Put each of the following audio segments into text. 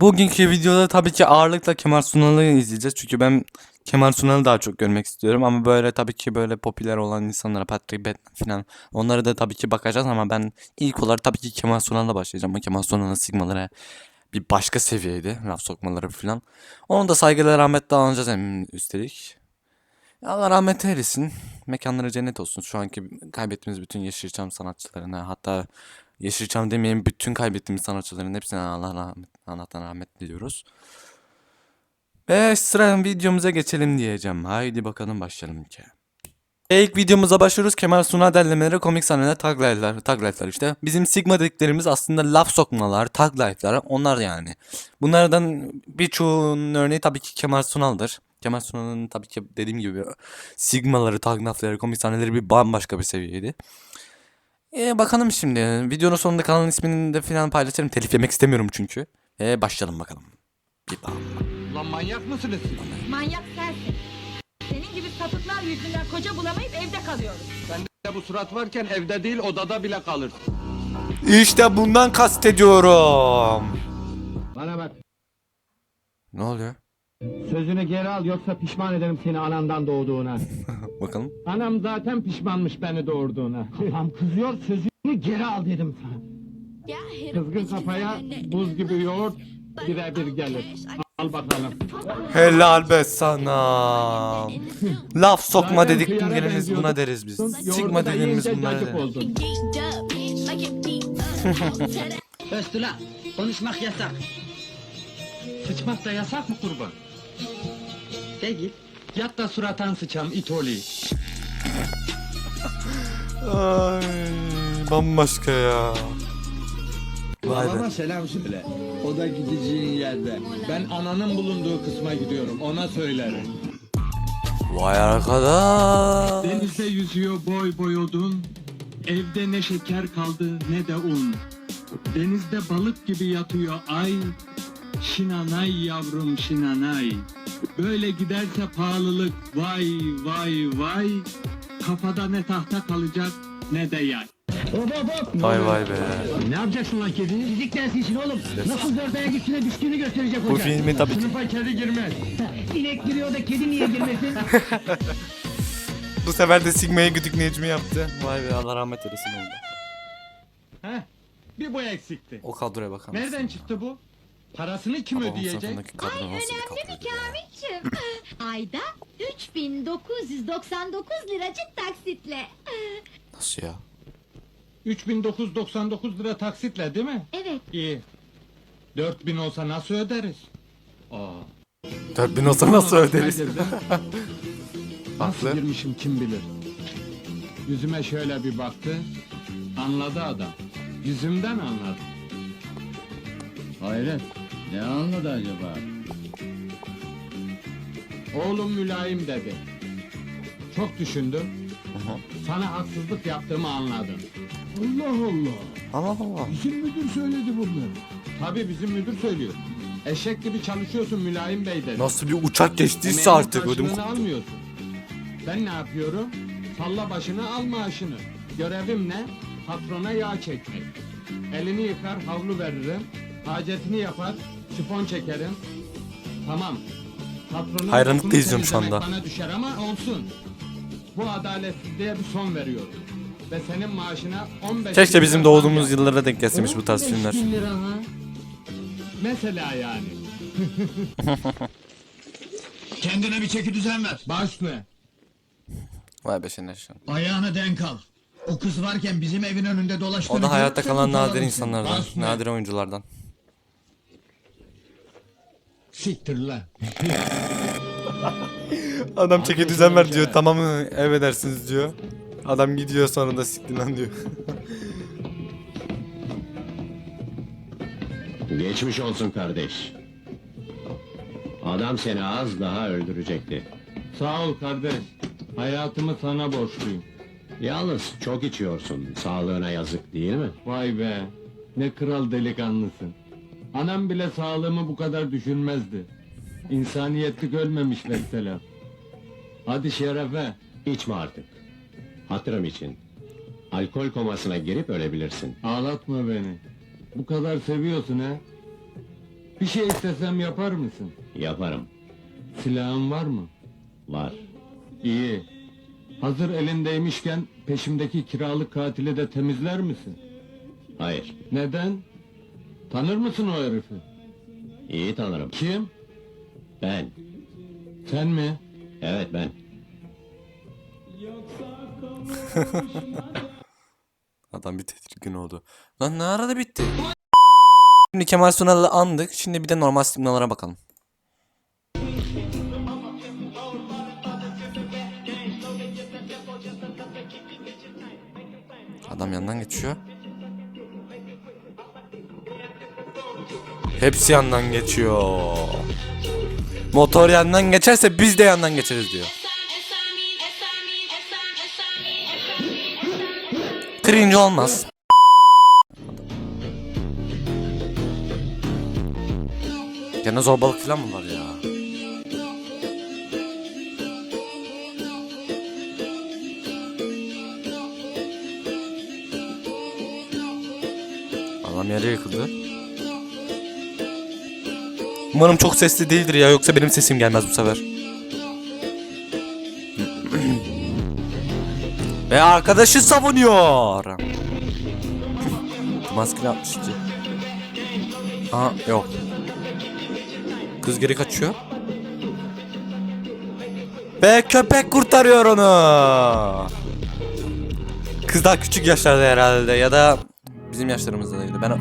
Bugünkü videoda tabii ki ağırlıkla Kemal Sunal'ı izleyeceğiz. Çünkü ben Kemal Sunal'ı daha çok görmek istiyorum. Ama böyle tabii ki böyle popüler olan insanlara Patrick Bateman falan onlara da tabii ki bakacağız ama ben ilk olarak tabii ki Kemal Sunal'la başlayacağım. Ama Kemal Sunal'ın sigmaları bir başka seviyeydi. Laf sokmaları falan. Onu da saygıyla rahmetle anacağız hem üstelik. Allah rahmet eylesin. Mekanları cennet olsun. Şu anki kaybettiğimiz bütün Yeşilçam sanatçılarına hatta Yeşilçam demeyelim bütün kaybettiğimiz sanatçıların hepsine Allah rahmet, Allah'tan rahmet diliyoruz. Ve sıra videomuza geçelim diyeceğim. Haydi bakalım başlayalım ki. İlk videomuza başlıyoruz. Kemal Sunal derlemeleri, komik sahneler, tag life'lar, tag life'lar işte. Bizim Sigma dediklerimiz aslında laf sokmalar, tag life'lar onlar yani. Bunlardan birçoğunun örneği tabii ki Kemal Sunal'dır. Kemal Sunal'ın tabii ki dediğim gibi Sigma'ları, tag life'ları, komik sahneleri bir bambaşka bir seviyeydi. Ee, bakalım şimdi. Videonun sonunda kanalın ismini de falan paylaşırım. Telif yemek istemiyorum çünkü. Ee, başlayalım bakalım. Bir bakalım. Lan manyak mısınız siz? Manyak sensin. Senin gibi sapıklar yüzünden koca bulamayıp evde kalıyoruz. Bende bu surat varken evde değil odada bile kalır. İşte bundan kastediyorum. Bana bak. Ne oluyor? Sözünü geri al yoksa pişman ederim seni anandan doğduğuna. Bakalım. Anam zaten pişmanmış beni doğurduğuna. Kafam kızıyor sözünü geri al dedim sana. Kızgın kafaya buz gibi yoğurt birebir gelir. Al bakalım. Helal be sana. Laf sokma dedik kıyara geliriz buna deriz biz. Sigma dediğimiz cacık deriz. Östüla, konuşmak yasak. Sıçmak da yasak mı kurban? Değil. Yat da suratan sıçam it oli. Ay, bambaşka ya. Vay be. Babama selam söyle. O da gideceğin yerde. Ben ananın bulunduğu kısma gidiyorum ona söylerim. Vay arkadaş. Denizde yüzüyor boy boy odun, evde ne şeker kaldı ne de un. Denizde balık gibi yatıyor ay, şinanay yavrum şinanay. Böyle giderse pahalılık vay vay vay, kafada ne tahta kalacak ne de yay. Hop hop hop. Vay vay be. Ne yapacaksın lan kedi? Fizik dersi için oğlum. Nasıl dört ayak üstüne düştüğünü gösterecek Bu hoca. filmi tabii ki Sınıfa kedi girmez. İnek giriyor da kedi niye girmesin? bu sefer de Sigma'ya güdük Necmi yaptı. Vay be Allah rahmet eylesin oldu. Heh, bir bu eksikti. O kadroya bakalım. Nereden çıktı bu? Parasını kim Babamın ödeyecek? sınıfındaki kadro nasıl bir kadroydu ya? Kamilciğim. Ayda 3999 liracık taksitle. Nasıl ya? 3999 lira taksitle değil mi? Evet. İyi. 4000 olsa nasıl öderiz? Aa. 4000 olsa nasıl öderiz? Kaydırdım. Nasıl Haklı. girmişim kim bilir. Yüzüme şöyle bir baktı. Anladı adam. Yüzümden anladı. Hayret. Ne anladı acaba? Oğlum mülayim dedi. Çok düşündüm. Sana haksızlık yaptığımı anladım. Allah Allah. Allah Allah. Bizim müdür söyledi bunları. Tabii bizim müdür söylüyor. Eşek gibi çalışıyorsun mülayim bey dedi. Nasıl bir uçak geçtiyse Emeğinin artık ödüm karşılığını almıyorsun. Ben ne yapıyorum? Salla başını al maaşını. Görevim ne? Patrona yağ çekmek. Elini yıkar havlu veririm. Hacetini yapar sifon çekerim. Tamam. Patronun Hayranlıkla lafını izliyorum şu temizlemek anda. Bana düşer ama olsun. Bu adaletsizliğe bir son veriyorum. Ve senin maaşına 15 Keşke bin bizim lira doğduğumuz zam yap. yıllara denk gelseymiş bu tarz 15 filmler. bin lira ha? Mesela yani. Kendine bir çeki düzen ver. Baş ne? Vay be Şener Şen. Ayağını denk al. O kız varken bizim evin önünde dolaştığını... O da hayatta görüp kalan nadir insanlardan. Ne? Nadir oyunculardan. Siktir lan. Adam çeki düzen ver diyor. Tamam ev edersiniz diyor. Adam gidiyor sonra da siktir lan diyor. Geçmiş olsun kardeş. Adam seni az daha öldürecekti. Sağ ol kardeş. Hayatımı sana borçluyum. Yalnız çok içiyorsun. Sağlığına yazık değil mi? Vay be. Ne kral delikanlısın. Anam bile sağlığımı bu kadar düşünmezdi. İnsaniyetlik ölmemiş mesela. Hadi şerefe. İçme artık. Hatırım için. Alkol komasına girip ölebilirsin. Ağlatma beni. Bu kadar seviyorsun ha? Bir şey istesem yapar mısın? Yaparım. Silahın var mı? Var. İyi. Hazır elindeymişken peşimdeki kiralık katili de temizler misin? Hayır. Neden? Tanır mısın o herifi? İyi tanırım. Kim? Ben. Sen mi? Evet ben. Adam bir tedirgin oldu. Lan ne arada bitti? Şimdi Kemal Sunal'ı andık. Şimdi bir de normal signallara bakalım. Adam yandan geçiyor. Hepsi yandan geçiyor. Motor yandan geçerse biz de yandan geçeriz diyor. Cringe olmaz. Gene zorbalık falan mı var ya? Adam yere yıkıldı. Umarım çok sesli değildir ya yoksa benim sesim gelmez bu sefer. Ve arkadaşı savunuyor. Maskeli 62. Aa yok. Kız geri kaçıyor. Ve köpek kurtarıyor onu. Kız daha küçük yaşlarda herhalde ya da bizim yaşlarımızdaydı. Ben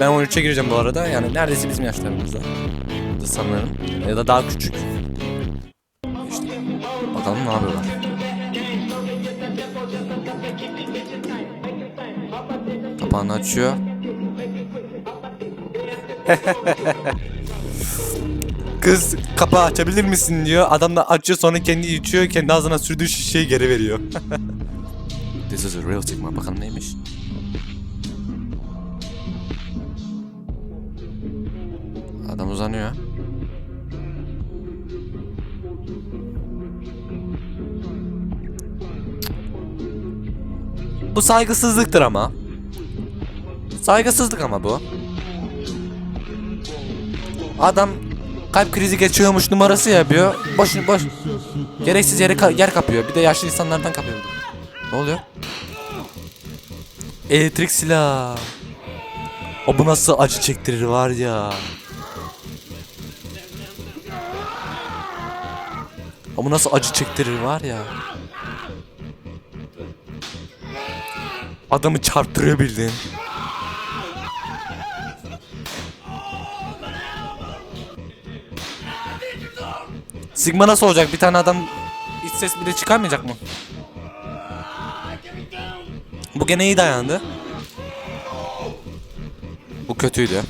ben 13'e gireceğim bu arada. Yani neredeyse bizim yaşlarımızda. Sanırım. Ya da daha küçük. İşte. Bakalım ne yapıyorlar. Kapağını açıyor. Kız kapağı açabilir misin diyor. Adam da açıyor sonra kendi içiyor. Kendi ağzına sürdüğü şişeyi geri veriyor. This is a real Sigma. Bakalım neymiş. Adam uzanıyor. Bu saygısızlıktır ama. Saygısızlık ama bu. Adam kalp krizi geçiyormuş numarası yapıyor. Boş boş. Gereksiz yere ka- yer kapıyor. Bir de yaşlı insanlardan kapıyor. Ne oluyor? Elektrik silah. O bu nasıl acı çektirir var ya. Bu nasıl acı çektirir var ya. Adamı çarptırıyor bildiğin. Sigma nasıl olacak? Bir tane adam iç ses bile çıkarmayacak mı? Bu gene iyi dayandı. Bu kötüydü.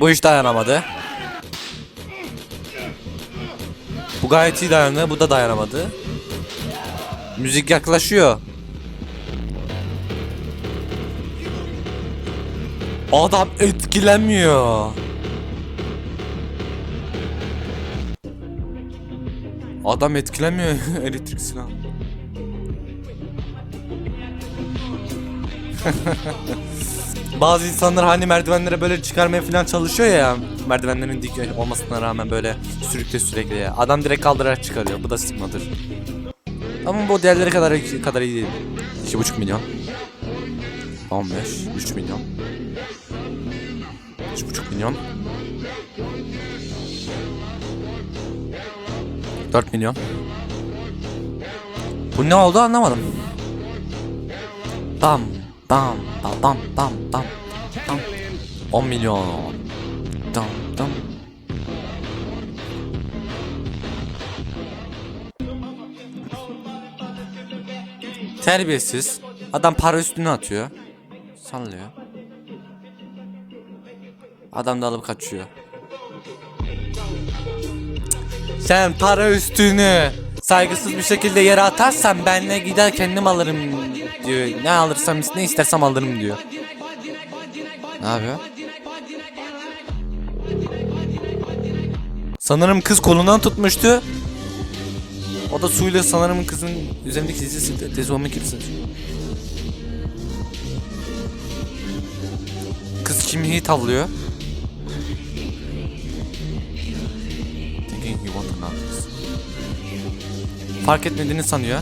Bu hiç dayanamadı. Bu gayet iyi dayandı. Bu da dayanamadı. Müzik yaklaşıyor. Adam etkilenmiyor. Adam etkilenmiyor elektrik silah. Bazı insanlar hani merdivenlere böyle çıkarmaya falan çalışıyor ya merdivenlerin dik olmasına rağmen böyle sürükle sürekli ya. Adam direkt kaldırarak çıkarıyor. Bu da sıkmadır. Ama bu diğerleri kadar kadar iyi değil. 2,5 milyon. 15, 3 milyon. 3,5 milyon. 4 milyon. Bu ne oldu anlamadım. Tam tam tam tam tam tam 10 milyon. Tam tam. Terbiyesiz. Adam para üstüne atıyor. Sallıyor. Adam da alıp kaçıyor. Sen para üstünü saygısız bir şekilde yere atarsan benle gider kendim alırım diyor. Ne alırsam ne istersem alırım diyor. Ne yapıyor? Sanırım kız kolundan tutmuştu. O da suyla sanırım kızın üzerindeki dizi dezolme kirsin. Kız kimliği tavlıyor. Fark etmediğini sanıyor.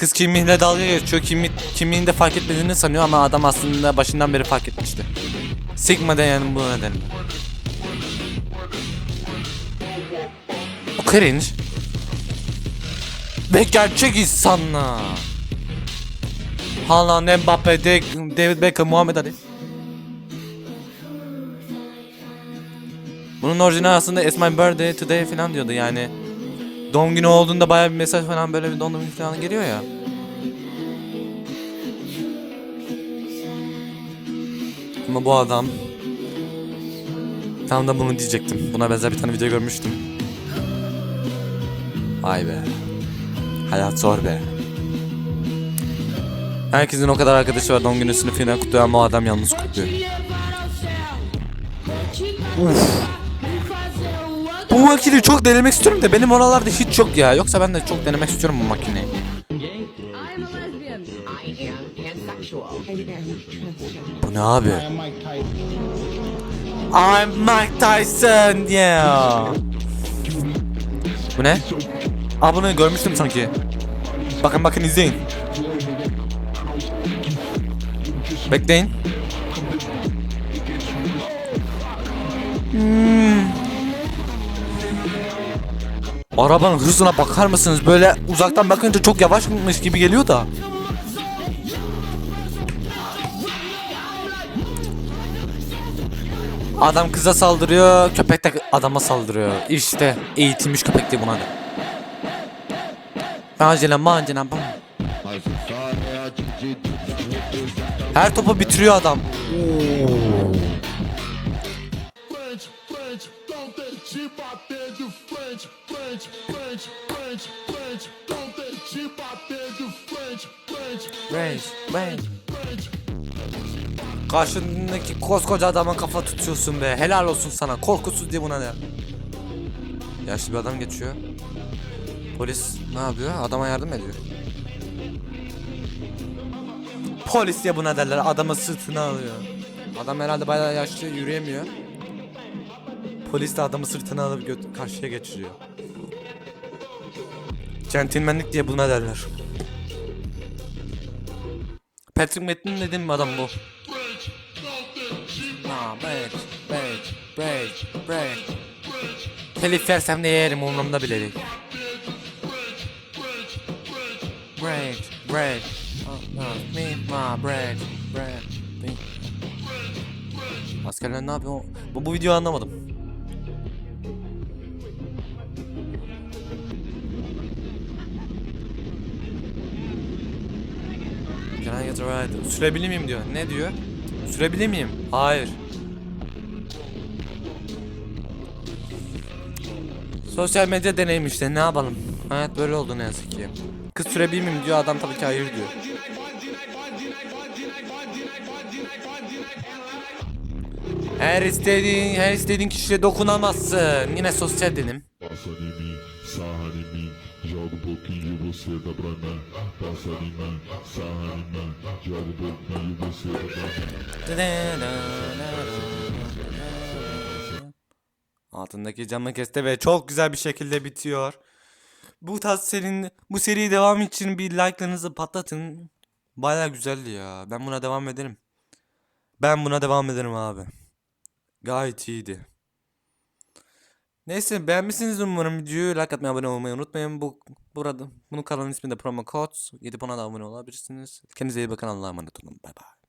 Kız kimliğiyle dalga geçiyor. Kimlik, kimliğini de fark etmediğini sanıyor ama adam aslında başından beri fark etmişti. Sigma yani bu nedenle. O cringe. Ve gerçek insanlar. Haaland, Mbappe, De David Beckham, Muhammed Ali. Bunun orijinal aslında It's my birthday today falan diyordu yani. Doğum günü olduğunda baya bir mesaj falan böyle bir doğum günü falan geliyor ya. Ama bu adam Tam da bunu diyecektim. Buna benzer bir tane video görmüştüm. Vay be. Hayat zor be. Herkesin o kadar arkadaşı var doğum günüsünü falan kutluyor ama o adam yalnız kutluyor. Bu makineyi çok denemek istiyorum da benim oralarda hiç yok ya. Yoksa ben de çok denemek istiyorum bu makineyi. Bu ne abi? I'm Mike Tyson yeah. Bu ne? Aa bunu görmüştüm sanki. Bakın bakın izleyin. Bekleyin. Hmm. Arabanın hızına bakar mısınız? Böyle uzaktan bakınca çok yavaşmış gibi geliyor da. Adam kıza saldırıyor, köpek de adama saldırıyor. İşte eğitilmiş köpek diye buna da. Angela mancena bam. Her topu bitiriyor adam. Range, range. Karşındaki koskoca adama kafa tutuyorsun be. Helal olsun sana. Korkusuz diye buna ne? Yaşlı bir adam geçiyor. Polis ne yapıyor? Adama yardım ediyor. Polis diye buna derler. Adamı sırtına alıyor. Adam herhalde bayağı yaşlı yürüyemiyor. Polis de adamı sırtına alıp karşıya geçiriyor. Centilmenlik diye buna derler. Patrick Metin dediğim adam bu. Ha, break, break, break, break. Telif versem de yerim umurumda bile değil. Break, break. Me, ma, break, break. Askerler ne yapıyor? Bu, bu videoyu anlamadım. Can I get a ride? Sürebilir miyim diyor. Ne diyor? Sürebilir miyim? Hayır. Sosyal medya deneyim işte ne yapalım. Hayat böyle oldu ne yazık ki. Kız sürebilir miyim diyor adam tabii ki hayır diyor. Her istediğin, her istediğin kişiye dokunamazsın. Yine sosyal dedim. Você dá pra mim. Passa em mim, sarra em mim, joga um pouquinho você dá pra mim. Altındaki camı kesti ve çok güzel bir şekilde bitiyor. Bu tarz serinin, bu seri devam için bir like'larınızı patlatın. Baya güzeldi ya. Ben buna devam ederim. Ben buna devam ederim abi. Gayet iyiydi. Neyse beğenmişsiniz umarım videoyu. Like atmayı, abone olmayı unutmayın. Bu burada bunun kanalın ismi de Promo Codes. Gidip ona da abone olabilirsiniz. Kendinize iyi bakın. Allah'a emanet olun. Bay bay.